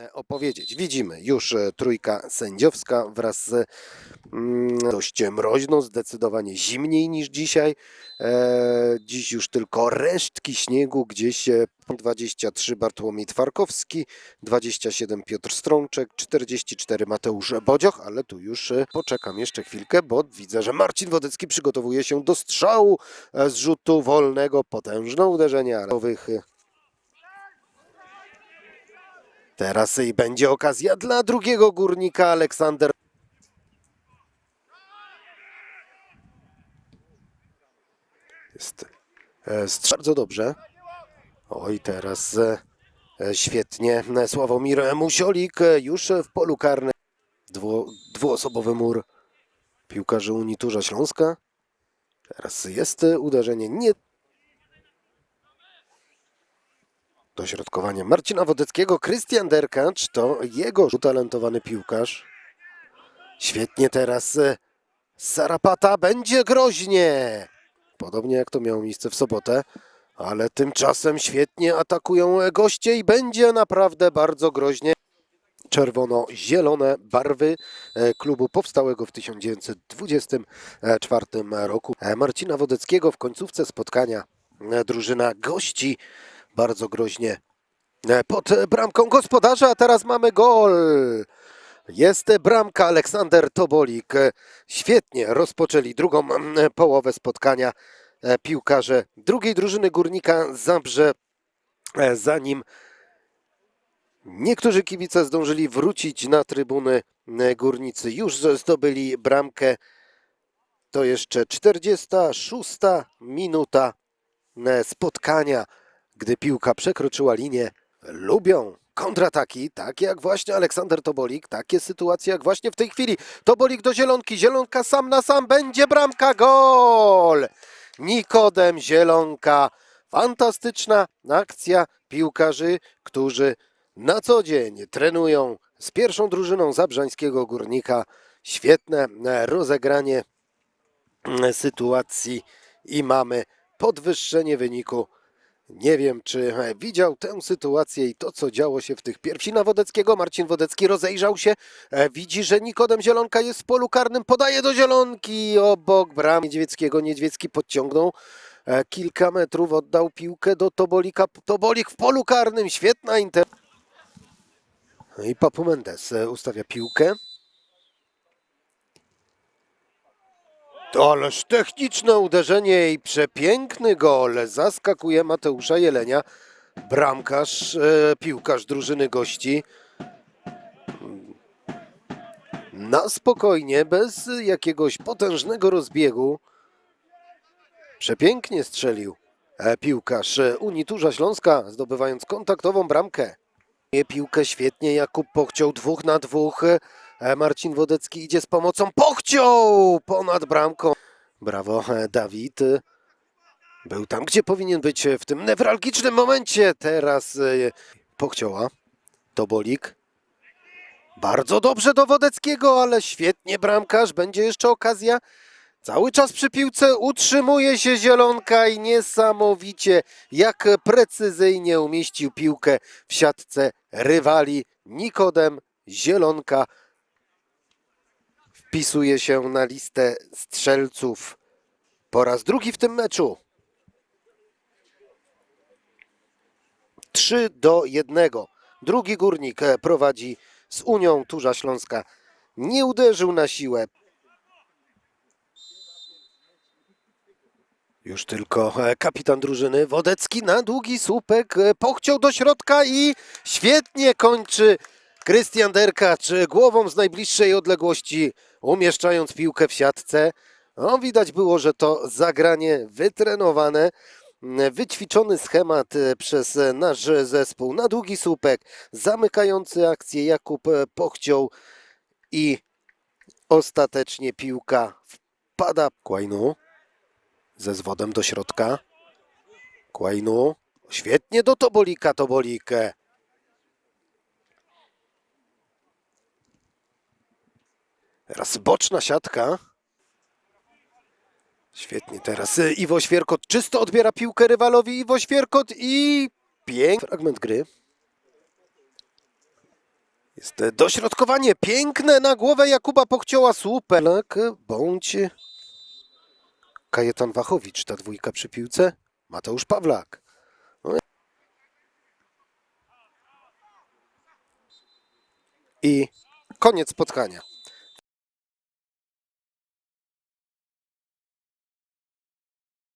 e, opowiedzieć. Widzimy już e, trójka sędziowska wraz z mm, dość mroźną, zdecydowanie zimniej niż dzisiaj. E, dziś już tylko resztki śniegu, gdzieś e, 23 Bartłomiej Twarkowski, 27 Piotr Strączek, 44 Mateusz Bodzioch, ale tu już poczekam jeszcze chwilkę, bo widzę, że Marcin Wodecki przygotowuje się do strzału z rzutu wolnego, potężne uderzenie, ale Teraz i będzie okazja dla drugiego górnika Aleksander. Jest strz- bardzo dobrze. Oj, teraz e, e, świetnie. Sławomir Musiolik e, już w polu karnym. Dwu, dwuosobowy mur piłkarzy Uniturza Śląska. Teraz jest uderzenie nie Dośrodkowanie Marcina Wodeckiego, Krystian Derkacz to jego utalentowany piłkarz. Świetnie teraz e, Sarapata, będzie groźnie. Podobnie jak to miało miejsce w sobotę, ale tymczasem świetnie atakują goście i będzie naprawdę bardzo groźnie. Czerwono-zielone barwy e, klubu powstałego w 1924 roku. E, Marcina Wodeckiego w końcówce spotkania drużyna gości bardzo groźnie e, pod e, bramką gospodarza, a teraz mamy gol. Jest bramka Aleksander Tobolik. E, Świetnie rozpoczęli drugą połowę spotkania piłkarze drugiej drużyny Górnika Zabrze, zanim niektórzy kibice zdążyli wrócić na trybuny Górnicy. Już zdobyli bramkę. To jeszcze 46 minuta spotkania gdy piłka przekroczyła linię, lubią kontrataki, tak jak właśnie Aleksander Tobolik, takie sytuacje jak właśnie w tej chwili. Tobolik do Zielonki, Zielonka sam na sam, będzie bramka, gol! Nikodem Zielonka, fantastyczna akcja piłkarzy, którzy na co dzień trenują z pierwszą drużyną Zabrzańskiego Górnika. Świetne e, rozegranie e, sytuacji i mamy podwyższenie wyniku nie wiem, czy widział tę sytuację i to, co działo się w tych pierwszych. Wodeckiego. Marcin Wodecki rozejrzał się. e, Widzi, że Nikodem Zielonka jest w polu karnym. Podaje do Zielonki obok bram Niedźwieckiego. Niedźwiecki podciągnął e, kilka metrów, oddał piłkę do Tobolika. Tobolik w polu karnym. Świetna inter... No I Papu Mendes e, ustawia piłkę. Ależ techniczne uderzenie i przepiękny gol. Zaskakuje Mateusza Jelenia. Bramkarz, e, piłkarz drużyny gości. Na spokojnie, bez jakiegoś potężnego rozbiegu. Przepięknie strzelił e, piłkarz e, Uniturza Śląska, zdobywając kontaktową bramkę. Piłkę świetnie Jakub Pochciął, dwóch na dwóch. E, Marcin Wodecki idzie z pomocą. Pochciął ponad bramką. Brawo, e, Dawid. Był tam, gdzie powinien być e, w tym newralgicznym momencie. Teraz Pochcioła. Tobolik. Bardzo dobrze do Wodeckiego, ale świetnie bramkarz. Będzie jeszcze okazja. Cały czas przy piłce utrzymuje się Zielonka i niesamowicie jak precyzyjnie umieścił piłkę w siatce rywali. Nikodem Zielonka wpisuje się na listę strzelców po raz drugi w tym meczu. 3 do 1. Drugi górnik e, prowadzi z Unią Turza Śląska. Nie uderzył na siłę. Już tylko e, kapitan drużyny Wodecki na długi słupek e, pochciął do środka i świetnie kończy Krystian Derkacz głową z najbliższej odległości, umieszczając piłkę w siatce. No, widać było, że to zagranie wytrenowane, wyćwiczony schemat e, przez e, nasz zespół na długi słupek, zamykający akcję Jakub e, Pochciął i ostatecznie piłka wpada. Kłajnu ze zwodem do środka. Kłajnu. Świetnie do Tobolika, Tobolikę. Teraz boczna siatka. Świetnie teraz Iwo Świerkot czysto odbiera piłkę rywalowi. Iwo Świerkot i piękny fragment gry. Jest dośrodkowanie piękne na głowę Jakuba Pokcioła. Super. Tak, bądź Kajetan Wachowicz, ta dwójka przy piłce. Mateusz Pawlak. No I koniec spotkania.